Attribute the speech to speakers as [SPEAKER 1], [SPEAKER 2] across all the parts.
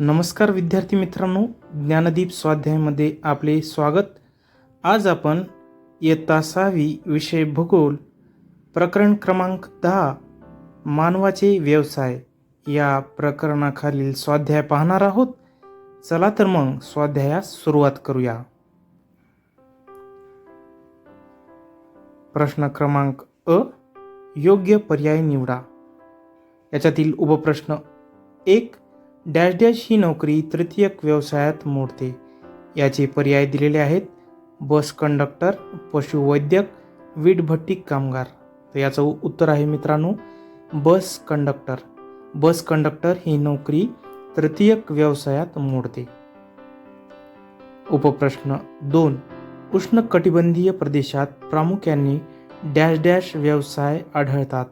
[SPEAKER 1] नमस्कार विद्यार्थी मित्रांनो ज्ञानदीप स्वाध्यायमध्ये आपले स्वागत. आज आपण इयत्ता सहावी विषय भूगोल प्रकरण क्रमांक दहा मानवाचे व्यवसाय या प्रकरणाखालील स्वाध्याय पाहणार आहोत. चला तर मग स्वाध्यायास सुरुवात करूया. प्रश्न क्रमांक अ योग्य पर्याय निवडा. याच्यातील उपप्रश्न एक डॅश डॅश ही नोकरी तृतीयक व्यवसायात मोडते. याचे पर्याय दिलेले आहेत बस कंडक्टर पशुवैद्यक वीटभट्टी कामगार. तर याचं उत्तर आहे मित्रांनो बस कंडक्टर. बस कंडक्टर ही नोकरी तृतीयक व्यवसायात मोडते. उपप्रश्न दोन. उष्णकटिबंधीय प्रदेशात प्रामुख्याने डॅश डॅश व्यवसाय आढळतात.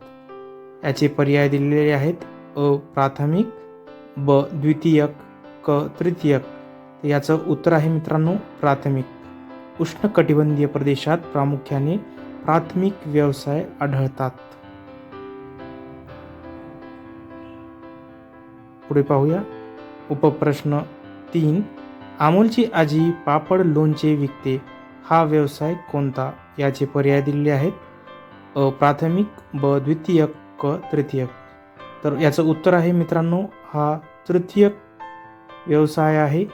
[SPEAKER 1] याचे पर्याय दिलेले आहेत अ प्राथमिक ब द्वितीयक क तृतीयक. तर याचं उत्तर आहे मित्रांनो प्राथमिक. उष्णकटिबंधीय प्रदेशात प्रामुख्याने प्राथमिक व्यवसाय आढळतात. पुढे पाहूया. उपप्रश्न तीन. अमोलची आजी पापड लोणचे विकते. हा व्यवसाय कोणता? याचे पर्याय दिलेले आहेत. अ प्राथमिक ब द्वितीयक क तृतीयक. तर याचं उत्तर आहे मित्रांनो हा तृतीयक व्यवसाय आहे.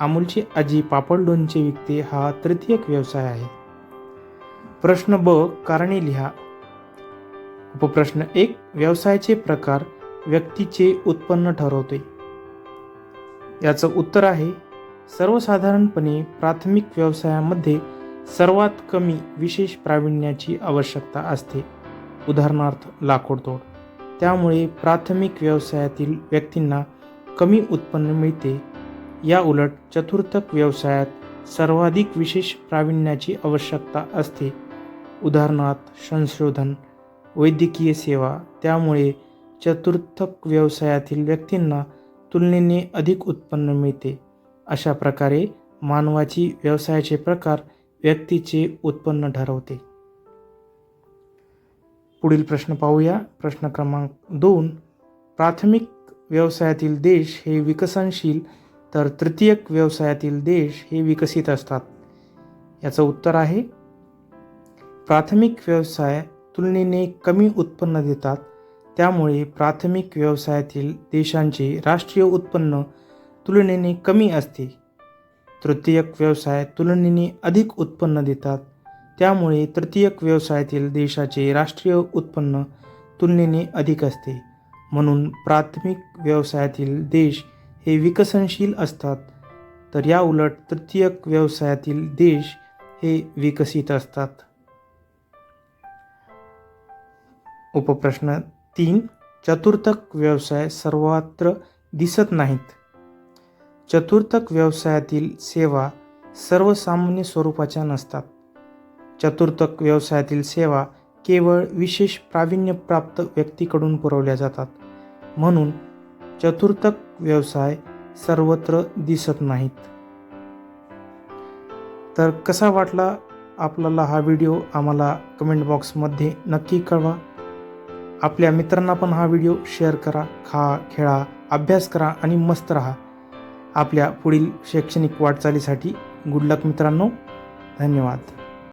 [SPEAKER 1] अमूलची आजी पापड लोणचे विकते हा तृतीयक व्यवसाय आहे. प्रश्न ब कारणे लिहा. उपप्रश्न एक व्यवसायाचे प्रकार व्यक्तीचे उत्पन्न ठरवते. याचं उत्तर आहे सर्वसाधारणपणे प्राथमिक व्यवसायामध्ये सर्वात कमी विशेष प्रावीण्याची आवश्यकता असते. उदाहरणार्थ लाकूडतोड त्यामुळे प्राथमिक व्यवसायातील व्यक्तींना कमी उत्पन्न मिळते. या उलट चतुर्थक व्यवसायात सर्वाधिक विशेष प्रावीण्याची आवश्यकता असते. उदाहरणार्थ संशोधन वैद्यकीय सेवा त्यामुळे चतुर्थक व्यवसायातील व्यक्तींना तुलनेने अधिक उत्पन्न मिळते. अशा प्रकारे मानवाची व्यवसायाचे प्रकार व्यक्तीचे उत्पन्न ठरवते. पुढील प्रश्न पाहूया. प्रश्न क्रमांक दोन प्राथमिक व्यवसायातील देश हे विकसनशील तर तृतीयक व्यवसायातील देश हे विकसित असतात. याचं उत्तर आहे प्राथमिक व्यवसाय तुलनेने कमी उत्पन्न देतात. त्यामुळे प्राथमिक व्यवसायातील देशांचे राष्ट्रीय उत्पन्न तुलनेने कमी असते. तृतीयक व्यवसाय तुलनेने अधिक उत्पन्न देतात. त्यामुळे तृतीयक व्यवसायातील देशाचे राष्ट्रीय उत्पन्न तुलनेने अधिक असते. म्हणून प्राथमिक व्यवसायातील देश हे विकसनशील असतात. तर या उलट तृतीयक व्यवसायातील देश हे विकसित असतात. उपप्रश्न तीन. चतुर्थक व्यवसाय सर्वत्र दिसत नाहीत. चतुर्थक व्यवसायातील सेवा सर्वसामान्य स्वरूपाच्या नसतात. चतुर्थक व्यवसायातील सेवा केवळ विशेष प्रावीण्यप्राप्त व्यक्तीकडून पुरवल्या जातात. म्हणून चतुर्थक व्यवसाय सर्वत्र दिसत नाहीत. तर कसा वाटला आपल्याला हा व्हिडिओ? आम्हाला कमेंट बॉक्समध्ये नक्की कळवा. आपल्या मित्रांना पण हा व्हिडिओ शेअर करा खा खेळा अभ्यास करा आणि मस्त राहा. आपल्या पुढील शैक्षणिक वाटचालीसाठी गुड लक मित्रांनो. धन्यवाद.